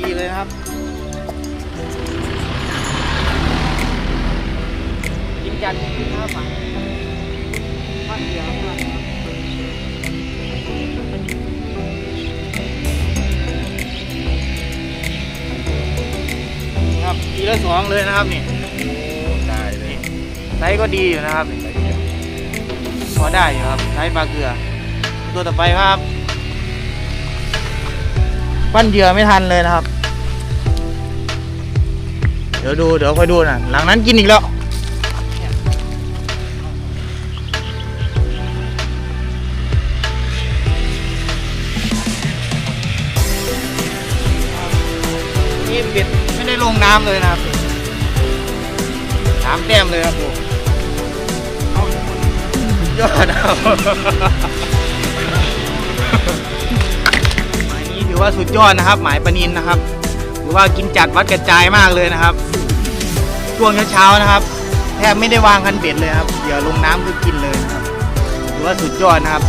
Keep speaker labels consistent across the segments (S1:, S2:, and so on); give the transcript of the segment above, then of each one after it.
S1: ดีเลยนะครับกินจันทร์กินข้าวหมาบ้านเดียวครับครับทีละสองเลยนะครับนี่
S2: ได้เลย
S1: ไซส์ก็ดีอยู่นะครับนี่พอได้อยู่ครับไซส์ปลาเกลือ ตัวต่อไปครับ ปั้นเหยื่อไม่ทันเลยนะครับ เดี๋ยวดูเดี๋ยวค่อยดูนะหลังนั้นกินอีกแล้วนี่เบ็ดไม่ได้ลงน้ำเลยนะครับสามแต้มเลยครับผมยอดครับหมายนี้ ถือว่าสุดยอดนะครับ หมายปนินนะครับถือว่ากินจัดวัดกระจายมากเลยนะครับช่วงเช้าๆนะครับ แทบไม่ได้วางคันเบ็ดเลยครับเดี๋ยวลงน้ำคือกินเลยนะครับถือว่าสุดยอดนะครับ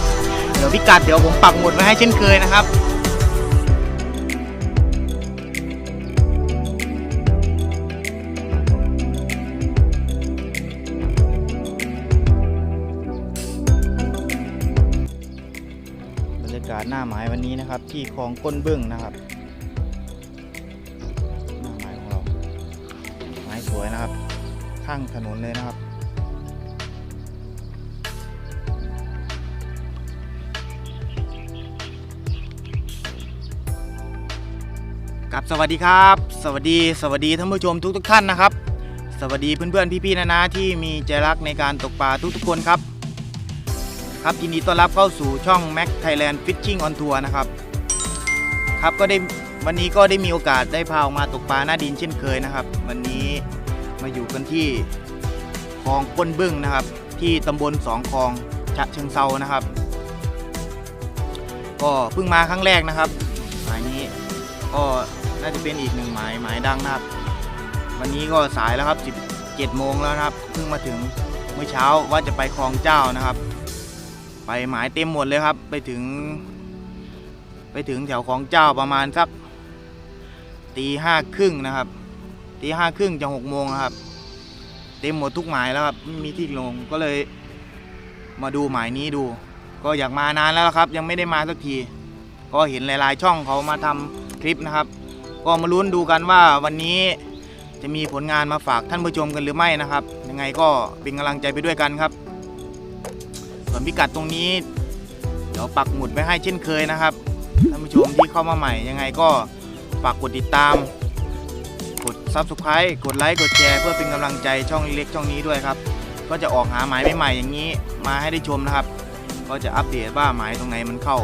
S1: เดี๋ยวพิกัดเดี๋ยวผมปักหมุดไว้ให้เช่นเคยนะครับากาศหน้าหมายวันนี้นะครับ ที่คลองก้นบึ้งนะครับหน้าหมายของเราหมายสวยนะครับ ข้างถนนเลยนะครับกับสวัสดีครับ สวัสดีสวัสดีท่านผู้ชมทุกทุกท่านนะครับ สวัสดีเพื่อนๆพี่ๆนะนะที่มีใจรักในการตกปลาทุกๆคนครับ ครับยินดีต้อนรับเข้าสู่ช่อง Mac Thailand Fishing on Tour นะครับ ครับก็ได้วันนี้ก็ได้มีโอกาสได้พาออกมาตกปลาหน้าดินเช่นเคยนะครับ วันนี้มาอยู่กันที่คลองก้นบึ้งนะครับ ที่ตำบลสองคลองฉะเชิงเซานะครับ ก็เพิ่งมาครั้งแรกนะครับหมายนี้ก็น่าจะเป็นอีกหนึ่งหมายหมายดังนะครับ วันนี้ก็สายแล้วครับ 17โมงแล้วนะครับเพิ่งมาถึงเมื่อเช้าว่าจะไปคลองเจ้านะครับ ไปหมายเต็มหมดเลยครับ ไปถึง ไปถึงแถวของเจ้าประมาณสักตีห้าครึ่งนะครับตีห้าครึ่งจะหกโมงครับ เต็มหมดทุกหมายแล้วครับไม่มีที่ลงก็เลย มาดูหมายนี้ดู ก็อยากมานานแล้วครับ ยังไม่ได้มาสักที ก็เห็นหลาย ๆ ช่องเขามาทำคลิปนะครับ ก็มาลุ้นดูกันว่าวันนี้จะมีผลงานมาฝากท่านผู้ชมกันหรือไม่นะครับ ยังไงก็เป็นกำลังใจไปด้วยกันครับ ส่วนพิกัดตรงนี้ เดี๋ยวปักหมุดไว้ให้เช่นเคยนะครับท่านผู้ชมที่เข้ามาใหม่ยังไงก็ฝากกดติดตาม กด Subscribe กดไลค์กดแชร์เพื่อเป็นกำลังใจช่องเล็กๆช่องนี้ด้วยครับ ก็จะออกหาหมายใหม่ๆอย่างนี้มาให้ได้ชมนะครับ ก็จะอัปเดตว่าหมายตรงไหนมันเข้า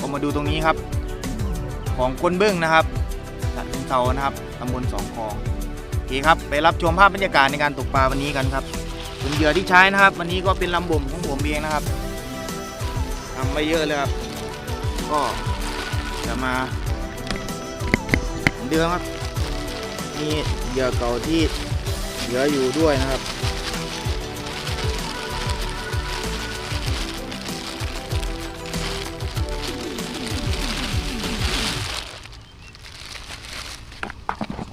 S1: ก็มาดูตรงนี้ครับ ของคนเบื้องนะครับฉะเชิงเซานะครับตำบลสองคลองโอเคครับไปรับชมภาพบรรยากาศในการตกปลาวันนี้กันครับ เป็นเหยื่อที่ใช้นะครับ วันนี้ก็เป็นลำบ่มของผมเองนะครับทำไม่เยอะเลยครับ ก็จะมาเหมือนเดิมครับมีเหยื่อเก่าที่เหลืออยู่ด้วยนะครับ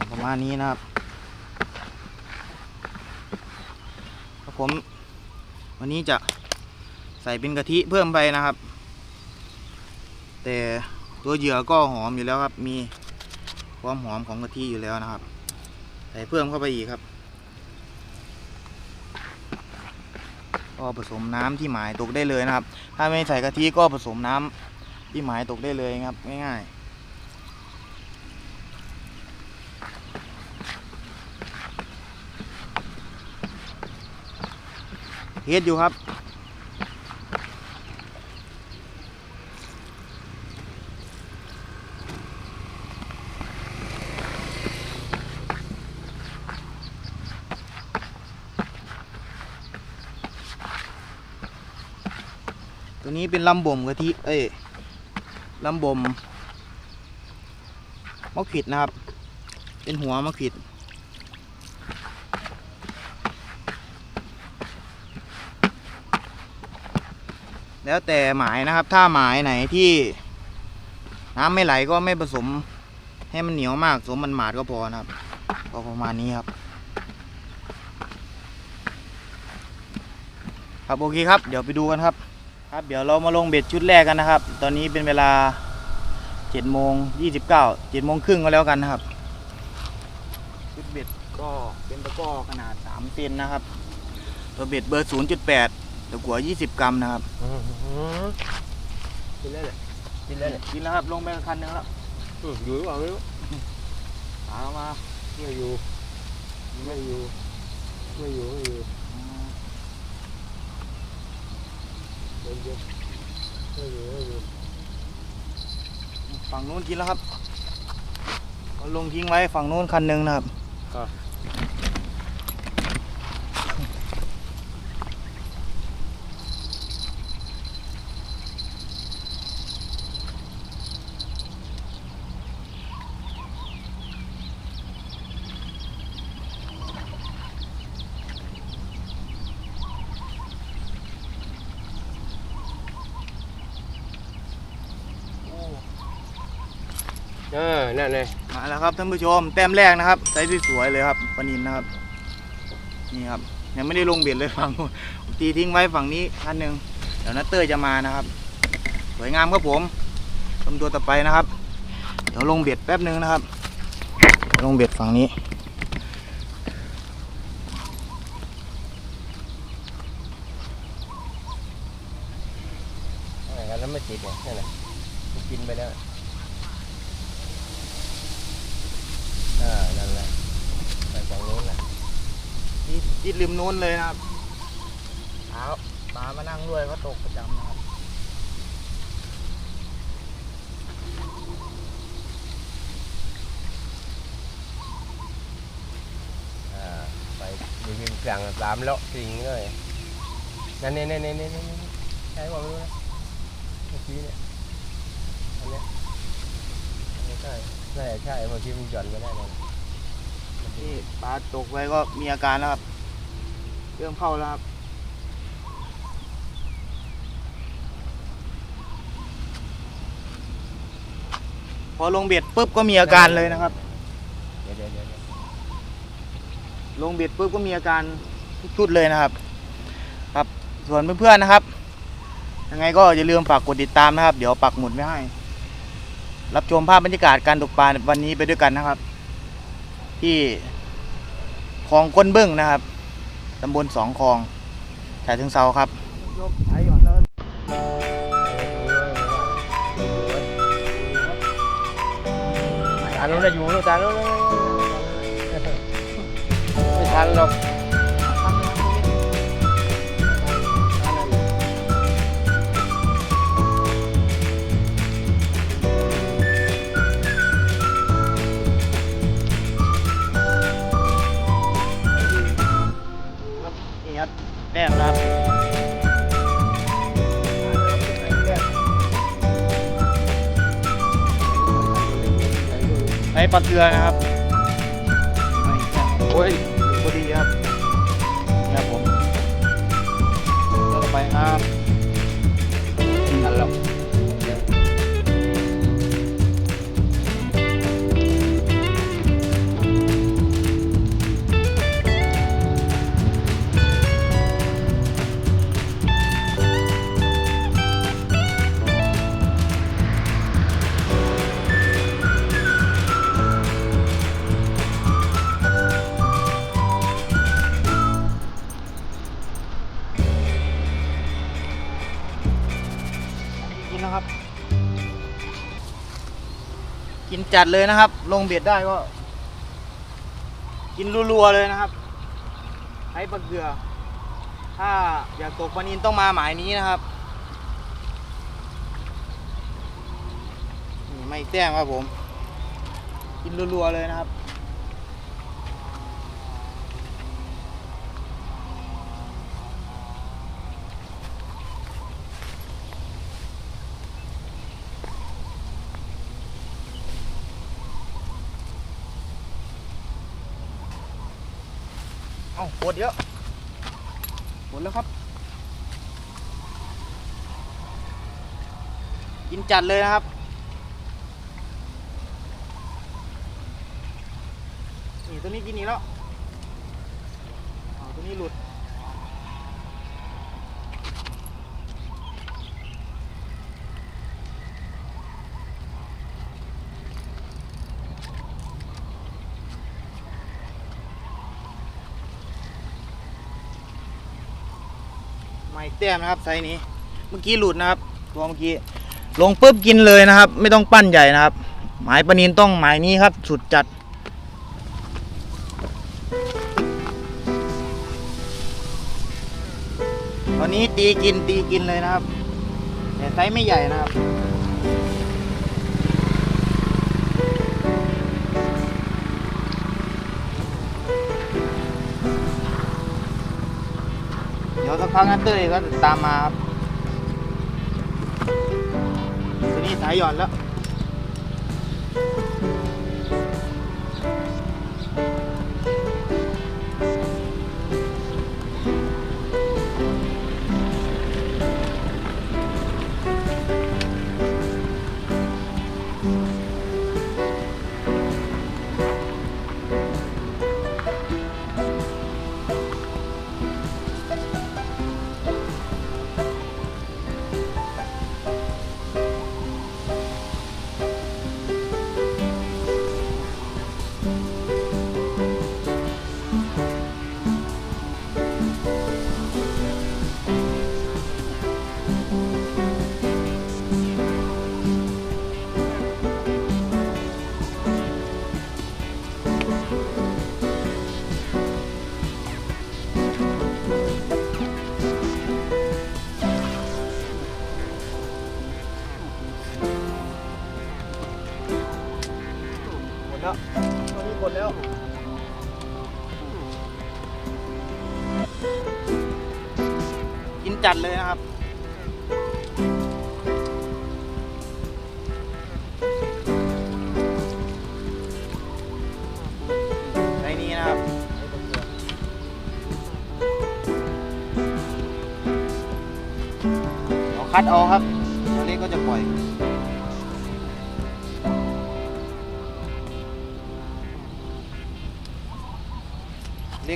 S1: ประมาณนี้นะครับครับ ผม วันนี้จะใส่เป็นกะทิเพิ่มไปนะครับ แต่ตัวเหยื่อก็หอมอยู่แล้วครับ มีความหอมของกะทิอยู่แล้วนะครับ ใส่เพิ่มเข้าไปอีกครับก็ผสมน้ำที่หมายตกได้เลยนะครับ ถ้าไม่ใส่กะทิก็ผสมน้ำที่หมายตกได้เลยครับง่ายๆ เฮ็ดอยู่ครับ ตัวนี้เป็นลำบ่มกะทิเอ้ยลำบ่มมะขิดนะครับ เป็นหัวมะขิด แล้วแต่หมายนะครับ ถ้าหมายไหนที่น้ำไม่ไหลก็ไม่ผสม ให้มันเหนียวมากสมมันหมาดก็พอนะครับก็ประมาณนี้ครับ ครับโอเคครับ เดี๋ยวไปดูกันครับ ครับ เดี๋ยวเรามาลงเบ็ดชุดแรกกันนะครับ ตอนนี้เป็นเวลา7โมง29 7โมงครึ่งก็แล้วกันนะครับ ชุดเบ็ดก็เป็นตะก้อขนาด3เซนนะครับ ตัวเบ็ดเบอร์0.8 ตะกั่ว20 กรัมนะครับ
S2: กินได้เลยกินได้เลย
S1: กินแล้วครับลงไปคันหนึงแล้ว
S2: อยู่หรือเปล่าไม่รู้
S1: หามา
S2: ไม่อยู่ไม่อยู่ไม่อยู่ไม่อยู่เย็นเย็นไม่อยู่ไม่อยู่
S1: ฝั่งนู้นกินแล้วครับเอาลงทิ้งไว้ฝั่งนู้นคันหนึงนะครับ
S2: เออนั่นเลย
S1: มาแล้วครับท่านผู้ชมแต้มแรกนะครับไซส์สวยๆเลยครับปลานินนะครับ นี่ครับยังไม่ได้ลงเบ็ดเลยฝั่งนู้นตีทิ้งไว้ฝั่งนี้คันหนึ่งเดี๋ยวนัตเตอร์จะมานะครับ สวยงามครับผมชมตัวต่อไปนะครับ เดี๋ยวลงเบ็ดแป๊บหนึ่งนะครับ ลงเบ็ดฝั่งนี้
S2: อะไรกันแล้วไม่ติดเนี่ยนั่นแหละมันกินไปแล้วอ่านั่นแหละไปฝั่งโน้นแหละ
S1: ที่ที่ริมนู้นเลยนะครับเท้าปลามานั่งด้วยก็ตกประจำนะครับ
S2: อ่าไปมีพิมพ์กลางสามเลาะสิงเลยนั่นนี่นี่นี่นี่นี่ใช่ว่าไม่รู้นะเมื่อกี้เนี่ยอันเนี้ยอันนี้ใช่น่าจะใช่เมื่อกี้มันหย่อนไม่ได้เลย
S1: ที่ปลาตกไว้ก็มีอาการแล้วครับ เริ่มเข้าแล้วครับพอลงเบ็ดปุ๊บก็มีอาการเลยนะครับ
S2: เดี๋ยวเดี๋ยวเดี๋ยวเดี๋ยว
S1: ลงเบ็ดปุ๊บก็มีอาการทุกชุดเลยนะครับ ครับ ส่วนเพื่อนๆนะครับ ยังไงก็อย่าลืมฝากกดติดตามนะครับ เดี๋ยวปักหมุดไว้ให้ รับชมภาพบรรยากาศการตกปลาวันนี้ไปด้วยกันนะครับ ที่คลองก้นบึ้งนะครับ ตำบลสองคลองฉะเชิงเซาครับยกไถก่อนแล้ว
S2: ตาโน้นจะอยู่ลูกตาโน้นไม่ทันหรอก
S1: ปลาเกลือนะครับ
S2: โอ้ย
S1: จัดเลยนะครับ ลงเบ็ดได้ก็ กินรัวๆเลยนะครับใช้ปลาเกลือ ถ้าอยากตกปลานินต้องมาหมายนี้นะครับไม่แต้มครับผม กินรัวๆเลยนะครับ เอาปวดเยอะปวดแล้วครับ กินจัดเลยนะครับนี่ตัวนี้กินอีกแล้วตัวนี้หลุด แต้มนะครับไซส์นี้ เมื่อกี้หลุดนะครับตัวเมื่อกี้ลงปุ๊บกินเลยนะครับ ไม่ต้องปั้นใหญ่นะครับ หมายปนินต้องหมายนี้ครับ สุดจัดตอนนี้ตีกินตีกินเลยนะครับ แต่ไซส์ไม่ใหญ่นะครับ ดี๋ยวสักพักนันเต้ยก็ตามมาครับทีนี้สายหย่อนแล้ว ตอนนี้หมดแล้วกินจัดเลยนะครับ ในนี้นะครับ เอาคัดเอาครับตัวเล็กก็จะปล่อย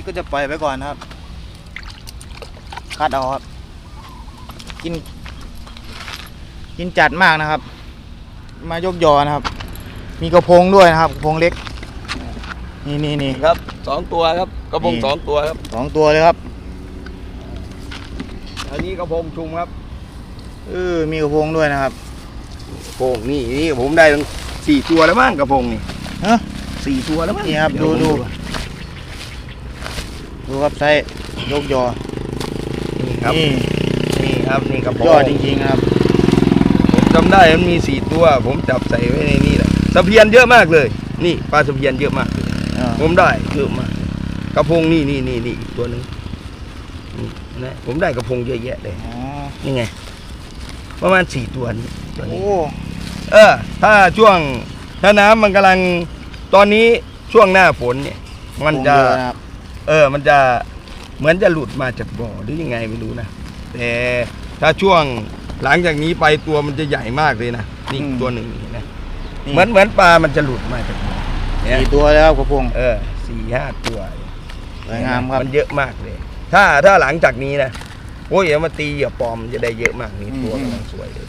S1: กก็จะปล่อยไปก่อนนะครับคัดเอาครับ กิน กินจัดมากนะครับ มายกยอนะครับ มีกระพงด้วยนะครับกระพงเล็ก นี่นี่นี่
S3: ครับสองตัวครับกระพง
S1: นี่
S3: สองตัวครับ
S1: สองตัวเลยครับ
S3: อันนี้กระพงชุมครับ
S1: เออมีกระพงด้วยนะครับ
S3: กระพงนี่นี่ผมได้ทั้งสี่ตัวแล้วมั้งกระพงนี่
S1: ฮะ
S3: สี่ตัวแล้วมั้ง
S1: นี่ครับ
S3: เยว
S1: ดู
S3: ผม
S1: ดู ดูครับไซส์ยกยอ
S3: นี่ครับ
S1: นี่
S3: นี่ครับนี่กระพง
S1: ยอดจริงๆนะครับ
S3: ผมจำได้มันมีสี่ตัว ผมจับใส่ไว้ในนี่แหละตะเพียนเยอะมากเลย นี่ปลาตะเพียนเยอะมากเลย
S1: เออ
S3: ผมได้เยอะมากกระพงนี่นี่นี่นี่อีกตัวหนึ่งนี่นะผมได้กระพงเยอะแยะเลย
S1: อ๋อ
S3: นี่ไงประมาณสี่ตัวนี้ตัว
S1: โอ้
S3: นี้ เออ ถ้าช่วงถ้าน้ำมันกำลังตอนนี้ช่วงหน้าฝนเนี่ย มันจะ
S1: กระพงเยอนะครับ
S3: เออ มันจะเหมือนจะหลุดมาจากบ่อหรือยังไงไม่รู้นะ แต่ถ้าช่วงหลังจากนี้ไปตัวมันจะใหญ่มากเลยนะนี่ตัวหนึ่งนี่นะ
S1: นี่
S3: เหมือนเหมือนปลามันจะหลุดมาจากบ่อเนี่ย
S1: สี่ตัวแล้วครับกระพง
S3: เออสี่ห้าตัว
S1: สวยงามครับ
S3: มันเยอะมากเลย ถ้าถ้าหลังจากนี้นะโอ้ยเอามาตีเหยื่อปลอมจะได้เยอะมากนี่ตัว
S1: อืม
S3: กำลังสวยเลย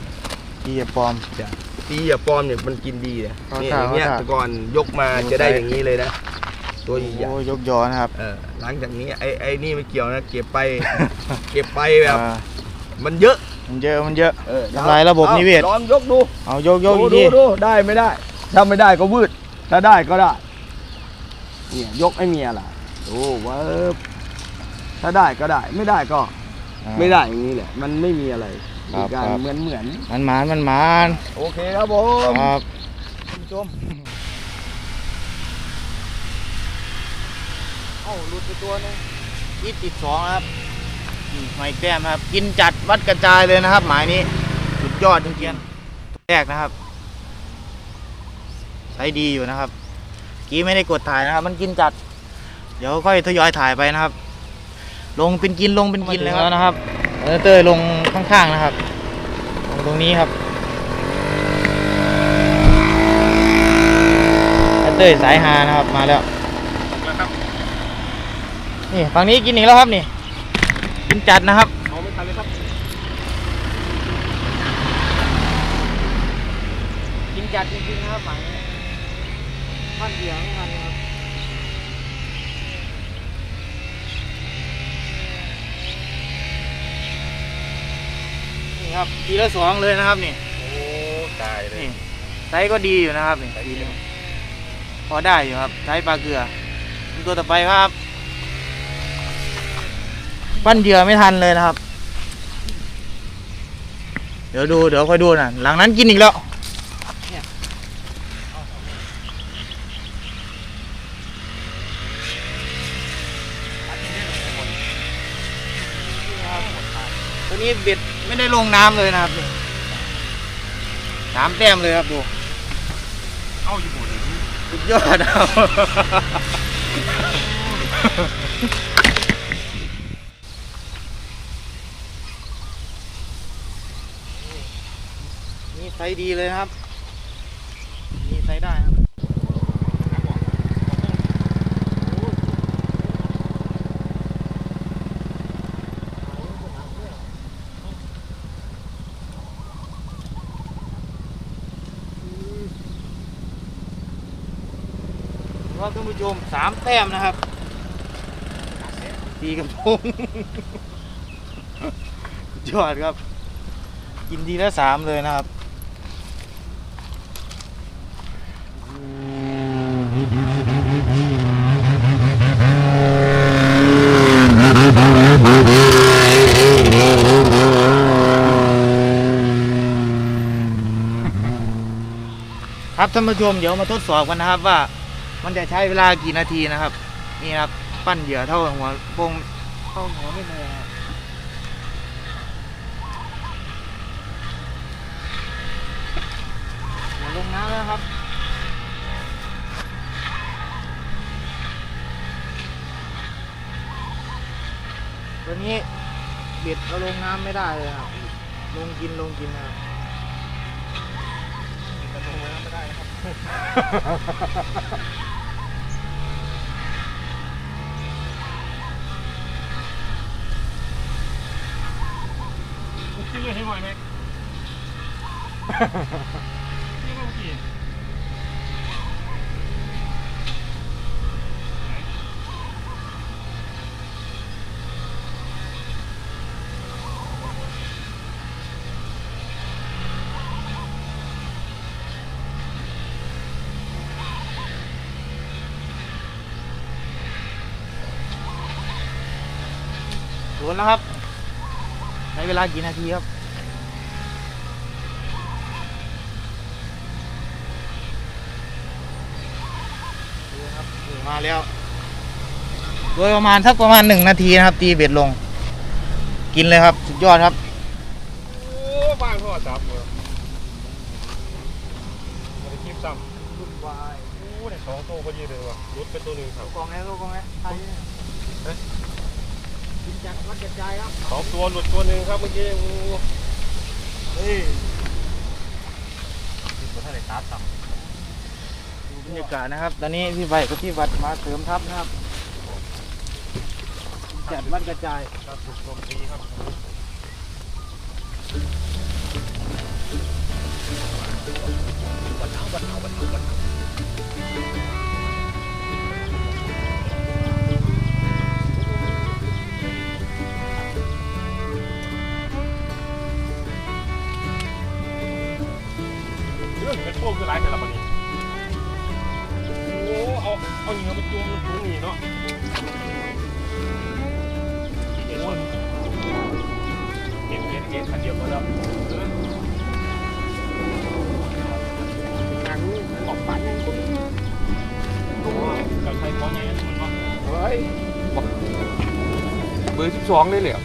S1: ที่จะปลอม
S3: จ้ะตีเหยื่อปลอมเนี่ยมันกินดีนะ
S1: เขา
S3: นี่
S1: ท่า
S3: อย่างเงี้ย
S1: เขาท่า
S3: แต่ก่อนยกมาจะได้อย่างนี้เลยนะ ตัวใหญ่
S1: โอ้ยกยอนะครับ
S3: ๆเออหลังจากนี้ไอ้ไอ้นี่ไม่เกี่ยวนะ เก็บไป เก็บไปแบบ
S1: อ่า
S3: มันเยอะ
S1: มันเยอะมันเยอะ
S3: เออ
S1: ทำลายระบบนิเวศ
S3: อาลองยกดู
S1: เอายกยก
S3: ดู
S1: อีก
S3: ดู
S1: ที
S3: ดูได้ไม่ได้ ถ้าไม่ได้ก็วืด ถ้าได้ก็ได้ เนี่ยยกไอ้เมียล่ะดูว่าถ้าได้ก็ได้ ไม่ได้ก็
S1: อ่า
S3: ไม่ได้อย่างนี้แหละ มันไม่มีอะไร
S1: ครั
S3: มี
S1: บ
S3: การ
S1: ครับ
S3: เหมือนเหมือน
S1: มันหมานมันหมาน
S3: โอเคครับผม
S1: ครับ คุณผู้ชม เอ้าหลุดไปตัวหนึงยี่สิบสองครับนี่หอยแก้มครับ กินจัดวัดกระจายเลยนะครับ หมายนี้ สุดยอดจริงๆแรกนะครับใช้ดีอยู่นะครับ กี้ไม่ได้กดถ่ายนะครับ มันกินจัด เดี๋ยวค่อยทยอยถ่ายไปนะครับ ลงเป็นกินลงเป็นกินเลยแล้วนะครับแล้วเต้ยลงข้างๆนะครับ ลงตรงนี้ครับแล้วเต้ยสายฮานะครับมาแล้ว
S3: ครับ
S1: นี่ฝั่งนี้กินอีกแล้วครับนี่กินจัดนะครับ
S4: เอาไม่ทันเลยครับ
S1: กินจัดจริงๆนะครับฝั่งนี้บ้านเดียวไม่ทันครับนี่ครับทีละสองเลยนะครับนี่
S4: โอ้ตายเลย
S1: นี่ไซส์ก็ดีอยู่นะครับนี่
S4: ไซส์ดี
S1: ทีนึงพอได้อยู่ครับไซส์ปลาเกลือตัวต่อไปครับ ปั้นเหยื่อไม่ทันเลยนะครับ เดี๋ยวดูเดี๋ยวค่อยดูนะหลังนั้นกินอีกแล้วเนี่ยตัวนี้เบ็ดไม่ได้ลงน้ำเลยนะครับนี่สามแต้มเลยครับดู
S4: เอาอยู่หมดเลย
S1: สุดยอดครับ ไซส์ดีเลยครับ นี่ไซส์ได้ครับว่าท่านผู้ชมสามแต้มนะครับตีกับพงยอดครับ กินทีละสามเลยนะครับ ท่านผู้ชมเดี๋ยวมาทดสอบกันนะครับว่า มันจะใช้เวลากี่นาทีนะครับ นี่ครับปั้นเหยื่อเท่าหัวโปงเท่าหัวไม่เลยลงน้ำแล้วครับตัวนี้เบ็ดเอาลงน้ำไม่ได้เลยครับลงกินลงกินนะครับ
S4: จะ ลงน้ำไม่ได้นะครับกินเลยให้หน่อยไหม
S1: โดนแล้วครับใช้เวลากี่นาทีครับดูครับนี่มาแล้ว โดยประมาณสักประมาณหนึ่งนาทีนะครับ ตีเบ็ดลง กินเลยครับ สุดยอดครับ
S4: โอ้บ้างโทรศัพท์เลยมาได้คลิปซ้ำรุ่นวายโอ้ได้สองตัวพอดีเลยว่ะรุดไปตัวหนึ่งครับ
S1: กองแล้วกองแล้วกิน จากวัดกระจครับ
S4: สองตัวหลุดตัวหนึ่งครับเมื่อกี้โอ้
S1: เฮ้ย
S4: ตัวเท่าไหร่ตาต่ำ
S1: ดูบรรยากาศนะครับ ตอนนี้พี่ใบกับพี่วัดมาเสริมทัพนะครับจัดวัดกระจาย
S4: ครับถูกโจมตีครับวันเป็นพว กคือไรแต่ละคนนี้โอ้เอาเอาเหงื่อมาจุ่มลงถุงนี่เนาะเห็นว่าเก็บเก็บเก็บคันเดียวหมดแล้วหนังออกปันโอ้เราใช้ของใหญ่กันหมดวะ
S5: เฮ้ยเบอร์สิบสองเลยเหรอ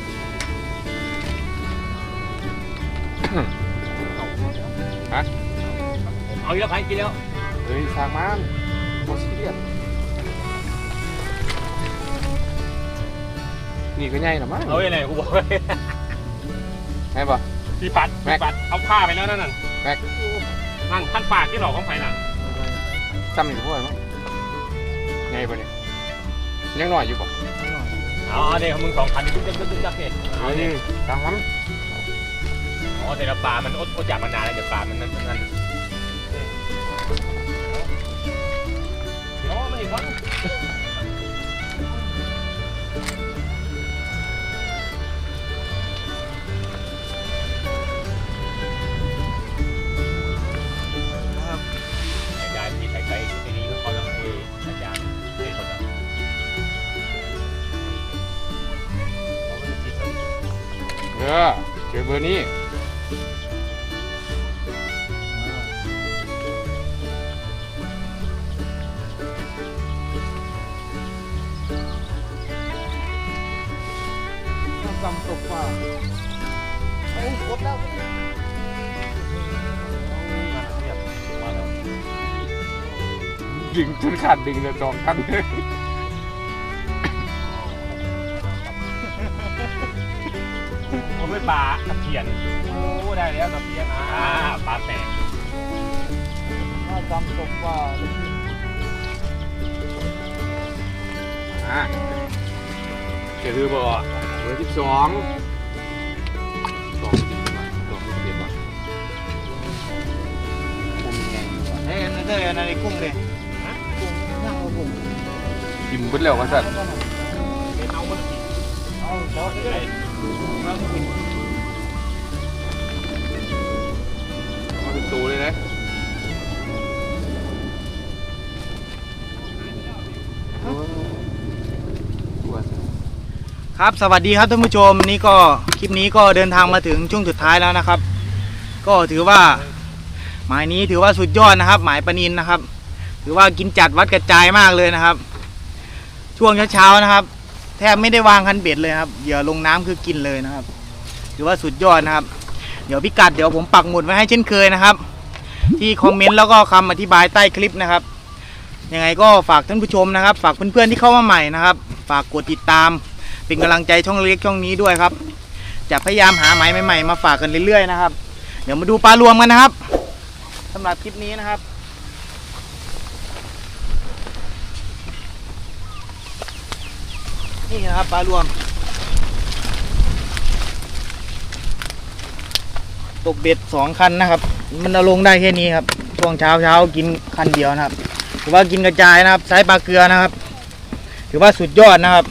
S4: เอาเยอะไปกินแล้ว
S5: เฮ้ยสร้างมันโคตรซีเรียสนี่ก็ใหญ่หรอมั้ง
S4: เอาอย่างไรกูบอกเลย
S5: ไงบ่
S4: พี่ปัด
S5: แม็
S4: พี่
S5: ก
S4: ปัดเอาผ้าไปแล้วนั่นน่ะ
S5: แม็ก
S4: นั่นท่านปากที่หลอกของไผ่น่ะ
S5: จำอยู่พ่อมั้งไงบ่เนี่ยยังน้อยอยู่บ่
S1: นิดหน่อย
S6: เอาเอาเด็กของมึงสองพันนี่ตึ๊กตึ๊กตึ๊กตึ๊กเนี่ยเอาเนี่ย
S2: ตามมัน
S6: อ๋อแต่ละปลามันอดอดอยากมานานแล้วเดี๋ยวปลามันนั่นนั่น อาจารย์ที่ใส่ไปไอ้นี่เขาต้องให้อาจารย์ให้คนละเขาไม่ได้คิดหรอก
S2: เออเจอเบอร์นี้
S3: ดึ
S2: งจนขาดดึงเลยสองคันเลย
S6: ผมไม่ปลาตะเพียนโอ้ได้แล้วตะเพียนอ่าปลาแตก
S3: กำตกว่า
S2: อะเจอเบอร์เบอร์ที่สองสองจริงว่ะสองไม่เปลี่ยนว่ะผมยังไงอยู่วะ
S1: เฮ้ยนั่นเด้อนั่นไอ้กุ้งเลย
S2: จิ้มเบิดแล้วว่าสัตว์
S6: เป็นเอามันกิน
S1: เอาเดี๋ยวเดี๋ยว
S6: ไอ้
S2: มาเป็นตัวเลยนะ
S1: ครับสวัสดีครับท่านผู้ชมนี่ก็คลิปนี้ก็เดินทางมาถึงช่วงสุดท้ายแล้วนะครับ ก็ถือว่า หมายนี้ถือว่าสุดยอดนะครับ หมายปนินนะครับ ถือว่ากินจัดวัดกระจายมากเลยนะครับ ช่วงเช้าๆนะครับ แทบไม่ได้วางคันเบ็ดเลยครับเหยื่อลงน้ำคือกินเลยนะครับถือว่าสุดยอดนะครับ เดี๋ยวพิกัดเดี๋ยวผมปักหมุดไว้ให้เช่นเคยนะครับ ที่คอมเมนต์แล้วก็คำอธิบายใต้คลิปนะครับยังไงก็ฝากท่านผู้ชมนะครับ ฝากเพื่อนๆที่เข้ามาใหม่นะครับ ฝากกดติดตาม เป็นกำลังใจช่องเล็กช่องนี้ด้วยครับ จะพยายามหาหมายใหม่ๆมาฝากกันเรื่อยๆนะครับ เดี๋ยวมาดูปลารวมกันนะครับสำหรับคลิปนี้นะครับ นี่นะครับปลารวม ตกเบ็ดสองคันนะครับ มันเอาลงได้แค่นี้ครับช่วงเช้าเช้ากินคันเดียวนะครับ ถือว่ากินกระจายนะครับไซส์ปลาเกลือนะครับ ถือว่าสุดยอดนะครับ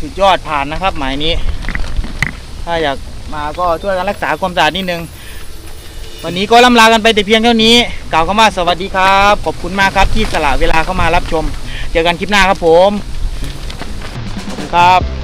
S1: สุดยอดผ่านนะครับ หมายนี้ ถ้าอยากมาก็ช่วยกันรักษาความสะอาดนิดนึงวันนี้ก็ล่ำลากันไปแต่เพียงเท่านี้ กล่าวคำว่าสวัสดีครับ ขอบคุณมากครับที่สละเวลาเข้ามารับชม เจอกันคลิปหน้าครับผม ขอบคุณครับ